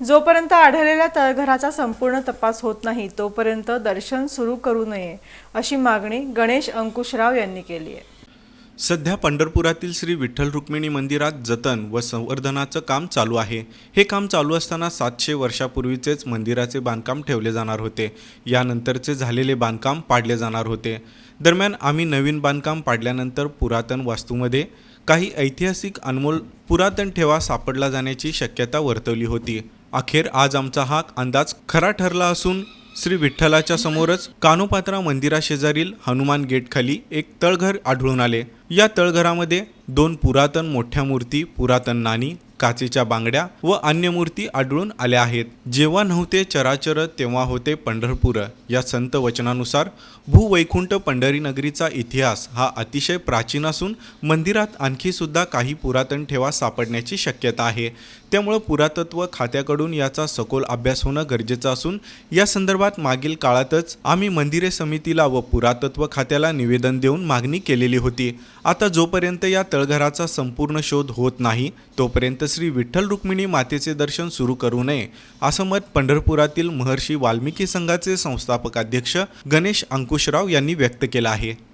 जोपर्यंत आढळलेल्या तळघराचा संपूर्ण तपास होत नाही तोपर्यंत दर्शन सुरू करू नये अशी मागणी गणेश अंकुशराव यांनी केली आहे. सध्या पंढरपुरातील श्री विठ्ठल रुक्मिणी मंदिरात जतन व संवर्धनाचं काम चालू आहे. हे काम चालू असताना सातशे वर्षापूर्वीचेच मंदिराचे बांधकाम ठेवले जाणार होते. यानंतरचे झालेले बांधकाम पाडले जाणार होते. दरम्यान आम्ही नवीन बांधकाम पाडल्यानंतर पुरातन वास्तूमध्ये काही ऐतिहासिक अनमोल पुरातन ठेवा सापडला जाण्याची शक्यता वर्तवली होती. अखेर आज आमचा हा अंदाज खरा ठरला असून श्री विठ्ठलाच्या समोरच कानोपात्रा मंदिराशेजारील हनुमान गेटखाली एक तळघर आढळून आले. या तळघरामध्ये दोन पुरातन मोठ्या मूर्ती पुरातन नाणी काचेच्या बांगड्या व अन्य मूर्ती आढळून आल्या आहेत. जेव्हा नव्हते चराचर तेव्हा होते पंढरपूर. या संत वचनानुसार भूवैकुंठ पंढरी नगरीचा इतिहास हा अतिशय प्राचीन असून मंदिरात आणखी सुद्धा काही पुरातन ठेवा सापडण्याची शक्यता आहे. त्यामुळं पुरातत्व खात्याकडून याचा सखोल अभ्यास होणं गरजेचं असून या संदर्भात मागील काळातच आम्ही मंदिरे समितीला व पुरातत्व खात्याला निवेदन देऊन मागणी केलेली होती. आता जोपर्यंत या तळघराचा संपूर्ण शोध होत नाही तोपर्यंत श्री विठ्ठल रुक्मिणी मातेचे दर्शन सुरू करू नये असं मत पंढरपुरातील महर्षी वाल्मिकी संघाचे संस्थापक अध्यक्ष गणेश अंकुशराव यांनी व्यक्त केलं आहे.